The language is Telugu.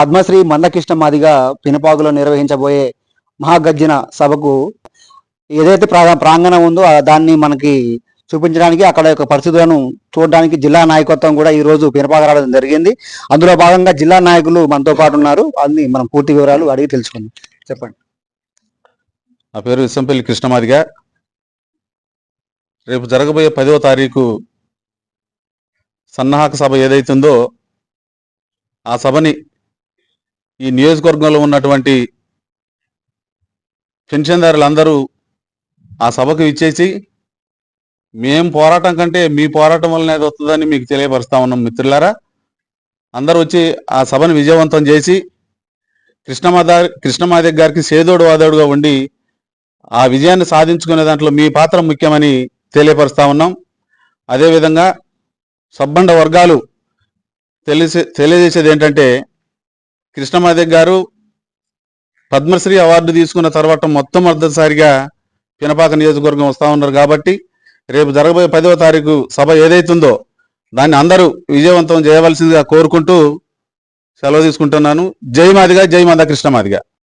పద్మశ్రీ మందకృష్ణ మాదిగా పినపాకులో నిర్వహించబోయే మహాగర్జన సభకు ఏదైతే ప్రా- ప్రాంగణం ఉందో దాన్ని మనకి చూపించడానికి అక్కడ యొక్క పరిస్థితులను చూడడానికి జిల్లా నాయకత్వం కూడా ఈ రోజు పినపాక రావడం జరిగింది. అందులో భాగంగా జిల్లా నాయకులు మనతో పాటు ఉన్నారు. అన్ని మనం పూర్తి వివరాలు అడిగి తెలుసుకుందాం. చెప్పండి. నా పేరు విశ్వంపల్లి కృష్ణమాదిగా రేపు జరగబోయే పదవ తారీఖు సన్నాహక సభ ఏదైతుందో ఆ సభని ఈ నియోజకవర్గంలో ఉన్నటువంటి పెన్షన్దారులందరూ ఆ సభకు ఇచ్చేసి మేం పోరాటం కంటే మీ పోరాటం వల్లనే అది వస్తుందని మీకు తెలియపరుస్తా ఉన్నాం మిత్రులారా. అందరూ వచ్చి ఆ సభను విజయవంతం చేసి కృష్ణమాద కృష్ణమాదిగ గారికి సేదోడు వాదోడుగా ఉండి ఆ విజయాన్ని సాధించుకునే దాంట్లో మీ పాత్ర ముఖ్యమని తెలియపరుస్తా ఉన్నాం. అదేవిధంగా సబ్బండ వర్గాలు తెలిసే తెలియజేసేది ఏంటంటే కృష్ణమాదేవ్ గారు పద్మశ్రీ అవార్డు తీసుకున్న తర్వాత మొత్తం మొదటిసారిగా పినపాక నియోజకవర్గం వస్తూ ఉన్నారు కాబట్టి రేపు జరగబోయే పదవ తారీఖు సభ ఏదైతుందో దాన్ని అందరూ విజయవంతం చేయవలసిందిగా కోరుకుంటూ సెలవు తీసుకుంటున్నాను. జై మాదిగా జై మాదా కృష్ణమాదిగా.